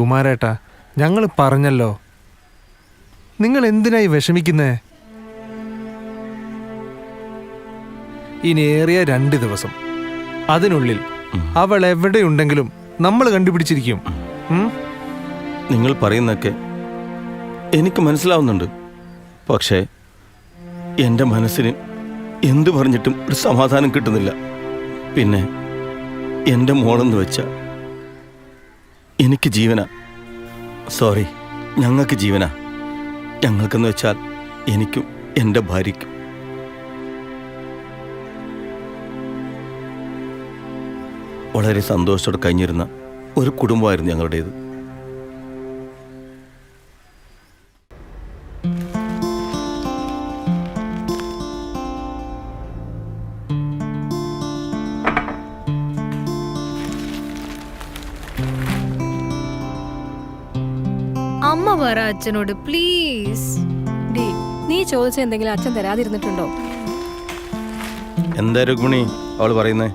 കുമാരേട്ടാ ഞങ്ങൾ പറഞ്ഞല്ലോ. നിങ്ങൾ എന്തിനായി വിഷമിക്കുന്നേ? ഇനി ഏറിയ രണ്ട് ദിവസം. അതിനുള്ളിൽ അവൾ എവിടെയുണ്ടെങ്കിലും നമ്മൾ കണ്ടുപിടിച്ചിരിക്കും. നിങ്ങൾ പറയുന്നൊക്കെ എനിക്ക് മനസ്സിലാവുന്നുണ്ട്. പക്ഷേ എന്റെ മനസ്സിന് എന്തു പറഞ്ഞിട്ടും ഒരു സമാധാനം കിട്ടുന്നില്ല. പിന്നെ എന്റെ മോളെന്ന് വെച്ച എനിക്ക് ജീവന. സോറി ഞങ്ങൾക്ക് ജീവന. ഞങ്ങൾക്കെന്ന് വെച്ചാൽ എനിക്കും എന്റെ ഭാര്യയ്ക്കും. വളരെ സന്തോഷത്തോടെ കഴിഞ്ഞിരുന്ന ഒരു കുടുംബമായിരുന്നു ഞങ്ങളുടേത്. അച്ഛനോട് പ്ലീസ് ഡി നീ ചോദിച്ച എന്തെങ്കിലും അച്ഛൻ തരാതിരുന്നിട്ടുണ്ടോ? എന്താ രുക്മിണി അവൾ പറയുന്നേ?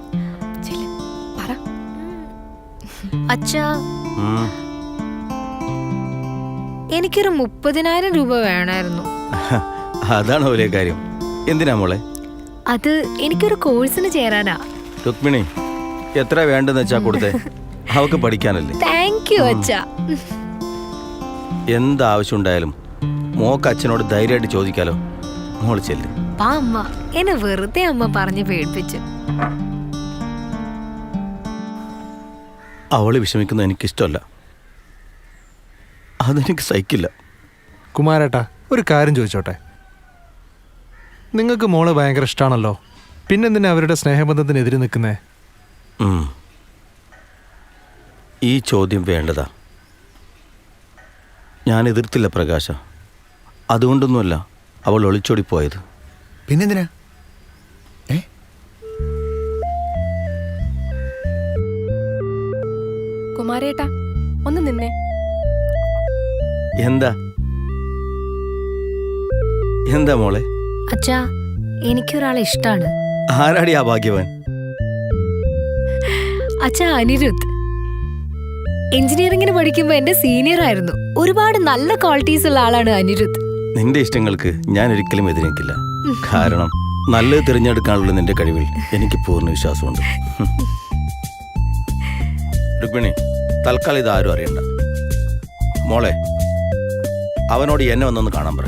ചെല്ല്, പറ. അച്ഛാ ഉം. എനിക്കൊരു മുപ്പതിനായിരം രൂപ വേണായിരുന്നു. അതാണ് ഒരേ കാര്യം. എന്തിനാ മോളെ? അത് എനിക്കൊരു കോഴ്സിന് ചേരാനാ. രുക്മിണി എത്ര വേണ്ടെന്ന് വെച്ചാ കൊടുത്തേ? അവക്ക് പഠിക്കാനല്ലേ? താങ്ക് യു അച്ഛാ. എന്ത് ആവശ്യമുണ്ടായാലും മോക്ക് അച്ഛനോട് ധൈര്യമായിട്ട് ചോദിക്കാലോ. മോൾ ചെല്ല്. പാ അമ്മ എന്നെ വെറുതെ അമ്മ പറഞ്ഞ് പേടിപ്പിച്ചു. അവൾ വിഷമിക്കുന്നത് എനിക്കിഷ്ടമല്ല. അതെനിക്ക് സഹിക്കില്ല. കുമാരേട്ടാ ഒരു കാര്യം ചോദിച്ചോട്ടെ? നിങ്ങൾക്ക് മോൾ ഭയങ്കര ഇഷ്ടമാണല്ലോ പിന്നെന്തിനാ അവരുടെ സ്നേഹബന്ധത്തിനെതിരെ നിൽക്കുന്നേ? ഉം. ഈ ചോദ്യം വേണ്ടതാ. ഞാൻ എതിർത്തില്ല പ്രകാശ. അതുകൊണ്ടൊന്നുമല്ല അവൾ ഒളിച്ചോടി പോയത് പിന്നെന്തിനാ? ഏ? കുമാരേട്ടാ ഒന്ന് നിന്നേ. എന്താ? എന്താ മോളെ? അച്ഛാ എനിക്കൊരാളെ ഇഷ്ടാണ്. ആരാടി ആ ഭാഗ്യവാൻ? അച്ഛാ അനിരുദ്ധ്. എഞ്ചിനീയറിംഗിന് പഠിക്കുമ്പോ എന്റെ സീനിയർ ആയിരുന്നു. ഒരുപാട് നല്ല ക്വാളിറ്റീസ് ഉള്ള ആളാണ് അനിരുദ്ധ്. നിന്റെ ഇഷ്ടങ്ങൾക്ക് ഞാൻ ഒരിക്കലും എതിരേക്കില്ല കാരണം നല്ലത് തിരഞ്ഞെടുക്കാനുള്ള നിന്റെ കഴിവിൽ എനിക്ക് പൂർണ വിശ്വാസമുണ്ട്. രുക്മിണി തൽക്കാലം ഇത് ആരും അറിയണ്ട. മോളെ അവനോട് എന്നെ വന്നൊന്ന് കാണാൻ പറ.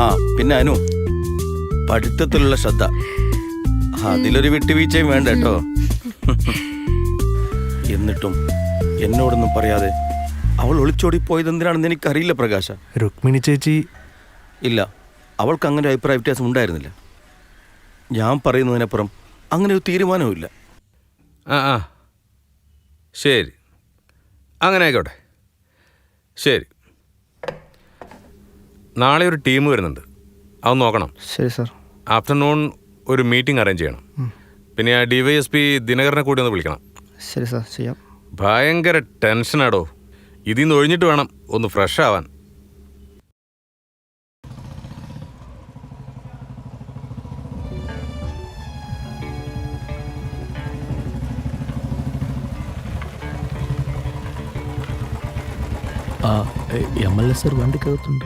ആ പിന്നെ അനു പഠിത്തത്തിലുള്ള ശ്രദ്ധ. അതിലൊരു വിട്ടുവീഴ്ചയും വേണ്ട കേട്ടോ. എന്നിട്ടും എന്നോടൊന്നും പറയാതെ അവൾ ഒളിച്ചോടി പോയത് എന്തിനാണെന്ന് എനിക്കറിയില്ല പ്രകാശ. രുക്മിണി ചേച്ചി. ഇല്ല അവൾക്ക് അങ്ങനെ ഒരു അഭിപ്രായ വ്യത്യാസം ഉണ്ടായിരുന്നില്ല. ഞാൻ പറയുന്നതിനപ്പുറം അങ്ങനെ ഒരു തീരുമാനവുമില്ല. ആ ആ. ശരി. അങ്ങനെ ആയിക്കോട്ടെ. ശരി. നാളെ ഒരു ടീം വരുന്നുണ്ട്. അത് നോക്കണം. ശരി സാർ. ആഫ്റ്റർനൂൺ ഒരു മീറ്റിംഗ് അറേഞ്ച് ചെയ്യണം. പിന്നെ ആ ഡി വൈ എസ് പി ദിനകരനെ കൂടി ഒന്ന് വിളിക്കണം. ശരി സാർ ചെയ്യാം. ഭയങ്കര ടെൻഷനാടോ? ഇതിൽ നിന്ന് ഒഴിഞ്ഞിട്ട് വേണം ഒന്ന് ഫ്രഷ് ആവാൻ. ആ M L A sir വണ്ടിക്കകത്തുണ്ട്.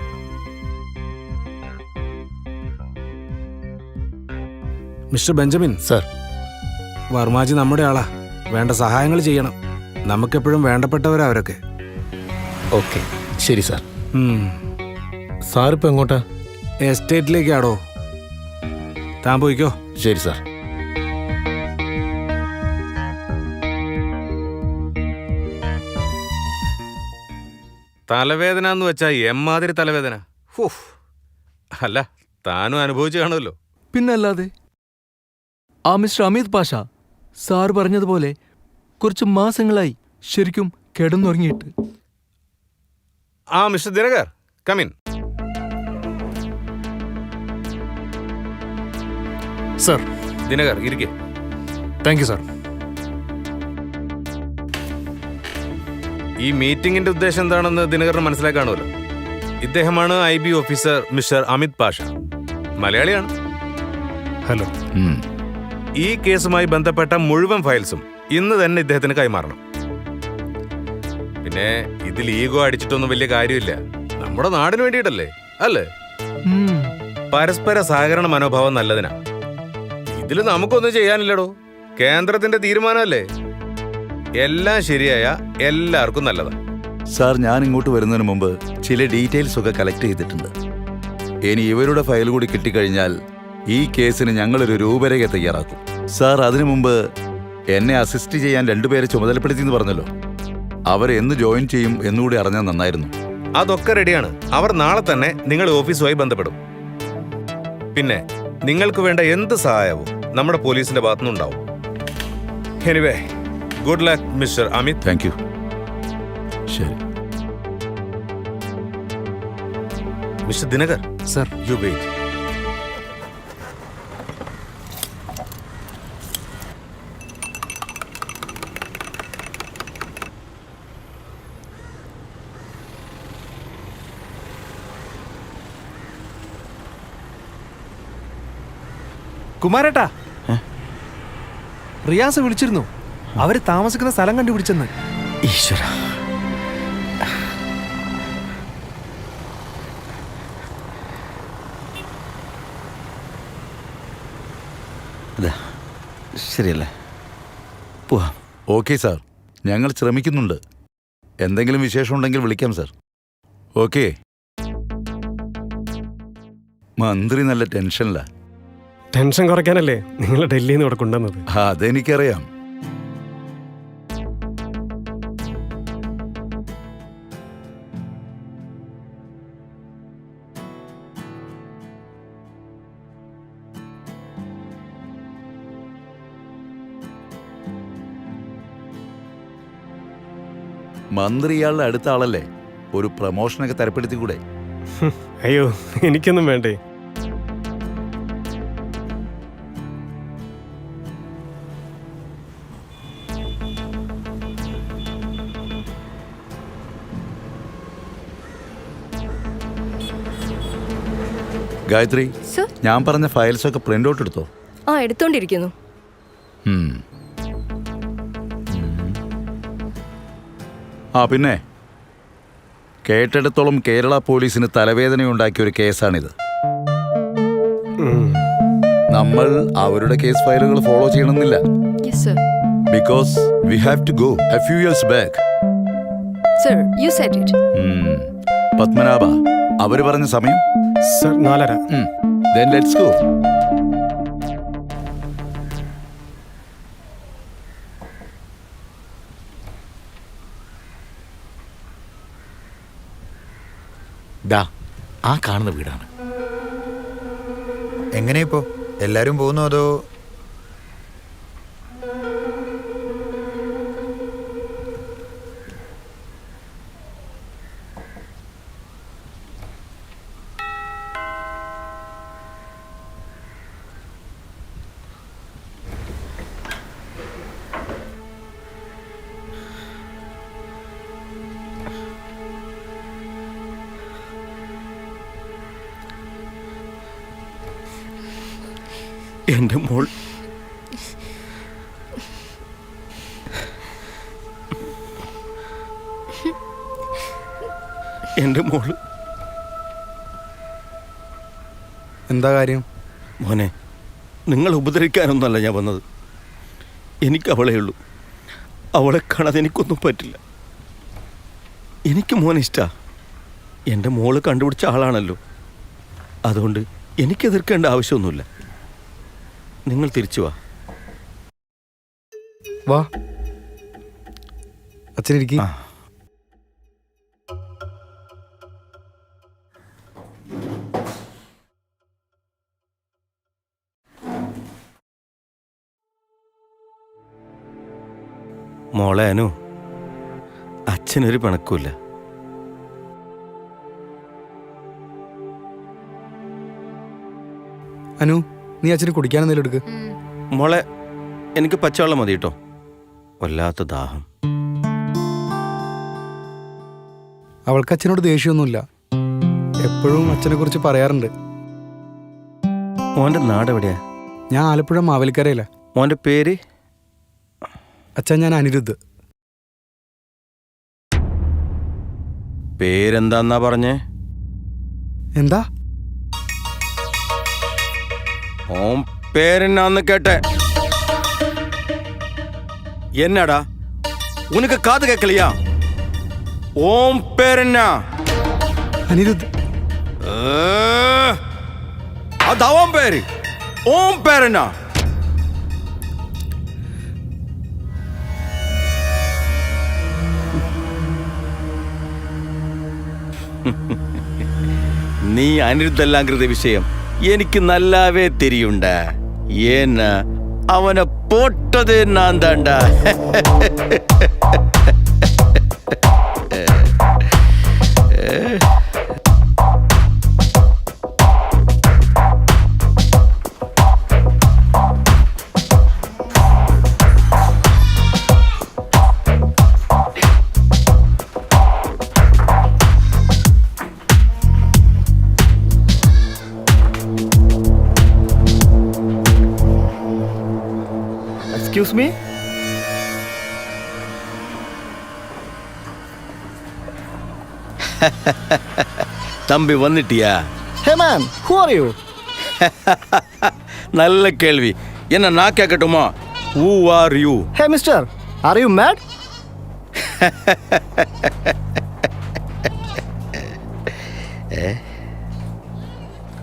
Mister Benjamin. Sir. Varma ji നമ്മുടെ ആളാ. വേണ്ട സഹായങ്ങൾ ചെയ്യണം. നമുക്കെപ്പോഴും വേണ്ടപ്പെട്ടവരാ അവരൊക്കെ. ഓക്കെ. ശരി സാർ. സാറിപ്പോൾ എങ്ങോട്ടാ? എസ്റ്റേറ്റിലേക്കാടോ. താൻ പോയിക്കോ. ശരി സാർ. തലവേദന എന്ന് വെച്ചാൽ എമ്മാതിരി തലവേദന. ഹൂഫ് അല്ല താനും അനുഭവിച്ചു കാണുമല്ലോ. പിന്നല്ലാതെ. ആ മിസ്റ്റർ അമിത് പാഷ സാർ പറഞ്ഞതുപോലെ കുറച്ച് മാസങ്ങളായി ശരിക്കും കിടന്നുറങ്ങിയിട്ട്. ആ mister Dinakar come in sir. Dinakar ഇരിക്കെ. താങ്ക് യു സർ ഈ മീറ്റിംഗിന്റെ ഉദ്ദേശം എന്താണെന്ന് ദിനകരന് മനസ്സിലാക്കാണുമല്ലോ ഇദ്ദേഹമാണ് I B officer mister Amit Pasha. മലയാളിയാണ്. ഹലോ ഈ കേസുമായി ബന്ധപ്പെട്ട മുഴുവൻ ഫയൽസും ഇന്ന് തന്നെ ഇദ്ദേഹത്തിന് കൈമാറണം. പിന്നെ ഇതിൽ ഈഗോ അടിച്ചിട്ടൊന്നും വലിയ കാര്യമില്ല. നമ്മുടെ നാടിന് വേണ്ടിയിട്ടല്ലേ അല്ലേ? പരസ്പര സഹകരണ മനോഭാവം നല്ലതിനാ. ഇതിൽ നമുക്കൊന്നും ചെയ്യാനില്ലടോ. കേന്ദ്രത്തിന്റെ തീരുമാനമല്ലേ? എല്ലാം ശരിയായ എല്ലാവർക്കും നല്ലതാ. സാർ ഞാൻ ഇങ്ങോട്ട് വരുന്നതിന് മുമ്പ് ചില ഡീറ്റെയിൽസ് ഒക്കെ കളക്ട് ചെയ്തിട്ടുണ്ട്. ഇനി ഇവരുടെ ഫയൽ കൂടി കിട്ടിക്കഴിഞ്ഞാൽ ഈ കേസിന് ഞങ്ങളൊരു രൂപരേഖ തയ്യാറാക്കും. സാർ അതിനു മുമ്പ് എന്നെ അസിസ്റ്റ് ചെയ്യാൻ രണ്ടുപേരെ ചുമതലപ്പെടുത്തി എന്ന് പറഞ്ഞല്ലോ. അവർ എന്ന് ജോയിൻ ചെയ്യും എന്നുകൂടി അറിഞ്ഞാൽ നന്നായിരുന്നു. അതൊക്കെ റെഡിയാണ്. അവർ നാളെ തന്നെ നിങ്ങൾ ഓഫീസുമായി ബന്ധപ്പെടും. പിന്നെ നിങ്ങൾക്ക് വേണ്ട എന്ത് സഹായവും നമ്മുടെ പോലീസിന്റെ ഭാഗത്തുനിന്നുണ്ടാവും anyway good luck mister Amit. Thank you ശരി. Mister Dinakar. Sir you wait കുമാരേട്ടാ. Riyaz വിളിച്ചിരുന്നു. അവർ താമസിക്കുന്ന സ്ഥലം കണ്ടുപിടിച്ചെന്ന്. ഈശ്വര. ശരിയല്ലേ? പോവാം. Okay sir. ഞങ്ങൾ ശ്രമിക്കുന്നുണ്ട്. എന്തെങ്കിലും വിശേഷം ഉണ്ടെങ്കിൽ വിളിക്കാം സാർ. ഓക്കെ. മന്ത്രി നല്ല ടെൻഷനില്ല ടെൻഷൻ കുറയ്ക്കാനല്ലേ നിങ്ങൾ ഡൽഹിയിൽ നിന്ന് ഇവിടെ കൊണ്ടുവന്നത്? അതെനിക്കറിയാം. മന്ത്രി ഇയാളുടെ അടുത്ത ആളല്ലേ? ഒരു പ്രമോഷനൊക്കെ തരപ്പെടുത്തിക്കൂടെ? അയ്യോ എനിക്കൊന്നും വേണ്ടേ. ഗായത്രി സർ? ഞാൻ പറഞ്ഞ ഫയൽസ് ഒക്കെ പ്രിന്റ് ഔട്ട് എടുത്തോ? ആ എടുത്തോണ്ടിരിക്കുന്നു. ആ പിന്നെ? കേട്ടിടത്തോളം കേരള പോലീസിന് തലവേദനയുണ്ടാക്കിയ ഒരു കേസാണിത്. നമ്മൾ അവരുടെ കേസ് ഫയലുകൾ ഫോളോ ചെയ്യണമെന്നില്ല. Because we have to go a few years back sir you set it Padmanabha അവർ പറഞ്ഞ സമയം? സർ നാലര. Then ലെറ്റ്സ് ഗോ ദാ ആ കാണുന്ന വീടാണ്. എങ്ങനെയാ ഇപ്പോ? എല്ലാരും പോകുന്നോ അതോ എന്റെ മോൾ. എന്റെ മോൾ എന്താ കാര്യം? മോനെ നിങ്ങൾ ഉപദ്രവിക്കാനൊന്നുമല്ല ഞാൻ വന്നത്. എനിക്ക് അവളേ ഉള്ളൂ. അവളെ കാണാതെ എനിക്കൊന്നും പറ്റില്ല. എനിക്ക് മോനെ ഇഷ്ടാ. എന്റെ മോൾ കണ്ടുപിടിച്ച ആളാണല്ലോ. അതുകൊണ്ട് എനിക്ക് എതിർക്കേണ്ട ആവശ്യമൊന്നുമില്ല. നിങ്ങൾ തിരിച്ചു വാ. വാ. അച്ഛനിരിക്കും. ആ. മോളെ അനു അച്ഛനൊരു പിണക്കുമില്ല അനു. നീ അച്ഛന് കുടിക്കാൻ എന്തെങ്കിലും എടുക്ക്. മോളെ എനിക്ക് പച്ചവെള്ളം മതി കേട്ടോ. വല്ലാത്ത ദാഹം. അവൾക്ക് അച്ഛനോട് ദേഷ്യമൊന്നുമില്ല. എപ്പോഴും അച്ഛനെ കുറിച്ച് പറയാറുണ്ട്. മോന്റെ നാട് എവിടെയാ? ഞാൻ ആലപ്പുഴ മാവേലിക്കരയില്ല മോന്റെ പേര്? അച്ഛൻ ഞാൻ അനിരുദ്ധ്. പേരെന്താന്നാ പറഞ്ഞേ? എന്താ? உன் பேர் என்னான்னு கேட்டேன். என்னடா? உனக்கு காது கேட்கலையா? ஓம் பேர் என்ன? அனிருத். அது அவன் பேரு. ஓம் பேர் என்ன? நீ அனிருத் அல்லாங்கிறது விஷயம். എനിക്ക് നല്ലാവേ തെരിയുണ്ട. ഏന്ന അവനെ പോട്ടത് നാൻ താണ്ട எக்ஸ்கியூஸ் மீ தம்பி வந்துட்டியா? Hey ma'am who are you நல்ல கேள்வி. என்ன நான் கேட்கட்டுமா? Who are you hey mister are you mad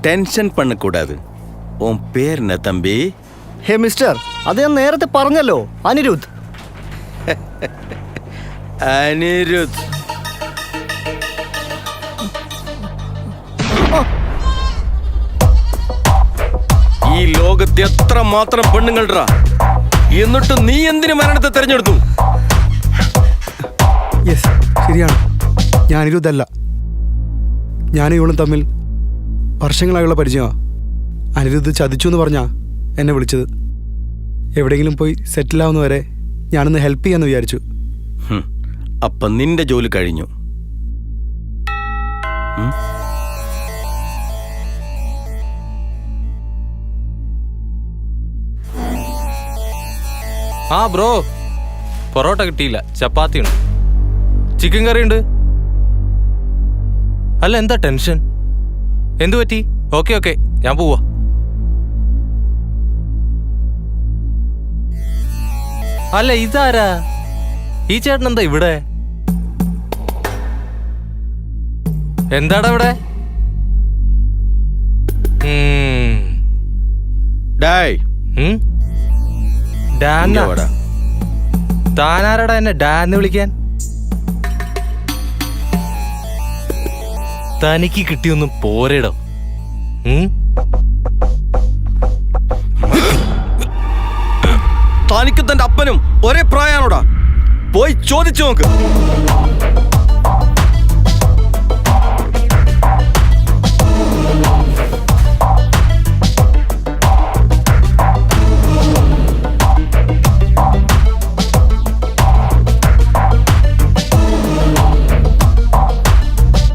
tension பண்ணக்கூடாது. உன் பேர் என்ன தம்பி? ஹே மிஸ்டர் അത് ഞാൻ നേരത്തെ പറഞ്ഞല്ലോ. അനിരുദ്ധ്. അനിരുദ്ധ്. ഈ ലോകത്ത് എത്ര മാത്രം പെണ്ണുങ്ങൾടാ? എന്നിട്ട് നീ എന്തിനു മരണത്തെ തെരഞ്ഞെടുത്തു? യെസ് ശരിയാണ്. ഞാൻ അനിരുദ്ധല്ല. ഞാനും ഇവളും തമ്മിൽ വർഷങ്ങളായുള്ള പരിചയമാണ് അനിരുദ്ധ് ചതിച്ചു എന്ന് പറഞ്ഞാ എന്നെ വിളിച്ചത്. എവിടെയെങ്കിലും പോയി സെറ്റിൽ ആവുന്നവരെ ഞാനൊന്ന് ഹെൽപ്പ് ചെയ്യാന്ന് വിചാരിച്ചു. അപ്പൊ നിന്റെ ജോലി കഴിഞ്ഞു? ആ ബ്രോ പൊറോട്ട കിട്ടിയില്ല ചപ്പാത്തി ഉണ്ട് ചിക്കൻ കറി ഉണ്ട് അല്ല എന്താ ടെൻഷൻ? എന്തു പറ്റി? ഓക്കെ ഓക്കെ ഞാൻ പോവാ. അല്ല ഇതാരാ? ഈ ചേട്ടൻ എന്താ ഇവിടെ? എന്താടാ ഇവിടെ താനാരടാ എന്നെ ഡാന്ന് വിളിക്കാൻ? തനിക്ക് കിട്ടിയൊന്നും പോരേടോ. ഉം? തനിക്കും തന്റെ അപ്പനും ഒരേ പ്രായാണോടാ? പോയി ചോദിച്ചു നോക്ക്.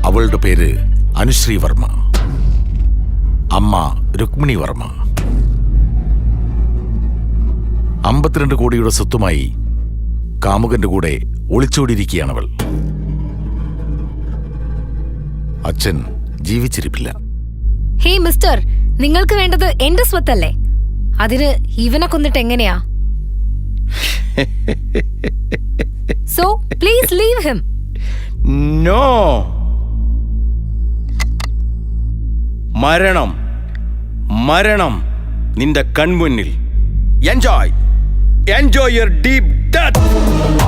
അവളുടെ പേര് അനുശ്രീ വർമ്മ. അമ്മ രുക്മിണി വർമ്മ. അമ്പത്തിരണ്ട് കോടിയുടെ സ്വത്തുമായി കാമുകന്റെ കൂടെ ഒളിച്ചോടിയിരിക്കുകയാണവൾ. അച്ഛൻ ജീവിച്ചിരിപ്പില്ല. ഹേ മിസ്റ്റർ നിങ്ങൾക്ക് വേണ്ടത് എന്റെ സ്വത്തല്ലേ? അതിന് ഇവനെ കൊന്നിട്ട് എങ്ങനെയാ? So please leave him no മരണം മരണം നിന്റെ കൺമുന്നിൽ. Enjoy Enjoy your deep death.